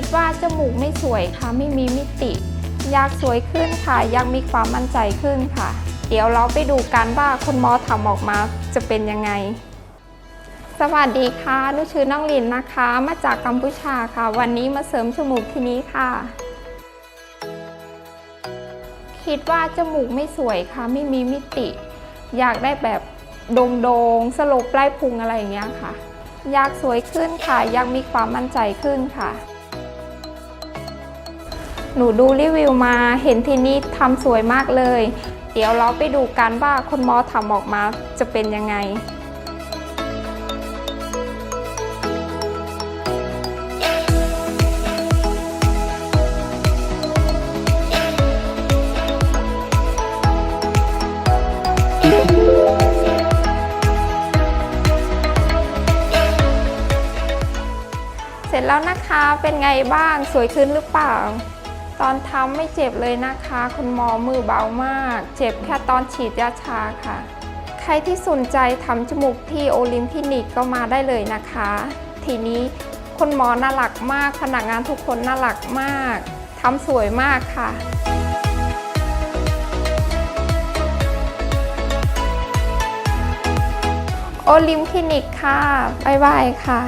คิดว่าจมูกไม่สวยค่ะไม่มีมิติ อยากสวยขึ้นค่ะ อยากมีความมั่นใจขึ้นค่ะ เดี๋ยวเราไปดูกันว่าคุณหมอทำออกมาจะเป็นยังไง สวัสดีค่ะนูชื่อน้องลินนะคะ มาจากกัมพูชาค่ะ วันนี้มาเสริมจมูกที่นี้ค่ะ คิดว่าจมูกไม่สวยค่ะ ไม่มีมิติ อยากได้แบบโด่งๆสโลปปลายพุงอะไรอย่างเงี้ยค่ะอยากสวยขึ้นค่ะ อยากมีความมั่นใจขึ้นค่ะ หนูดูรีวิวมาเห็นที่นี่ทำสวยมากเลย เดี๋ยวเราไปดูกันว่าคุณหมอทำออกมาจะเป็นยังไงเสร็จแล้วนะคะ เป็นไงบ้าง สวยขึ้นหรือเปล่า ตอนทำไม่เจ็บเลยนะคะ คุณหมอมือเบามาก เจ็บแค่ตอนฉีดยาชาค่ะ ใครที่สนใจทำจมูกที่โอลิมพินิกก็มาได้เลยนะคะ ทีนี้คุณหมอน่ารักมาก พนักงานทุกคนน่ารักมากทำสวยมากค่ะโอลิมคลินิกค่ะ บ๊ายบายค่ะ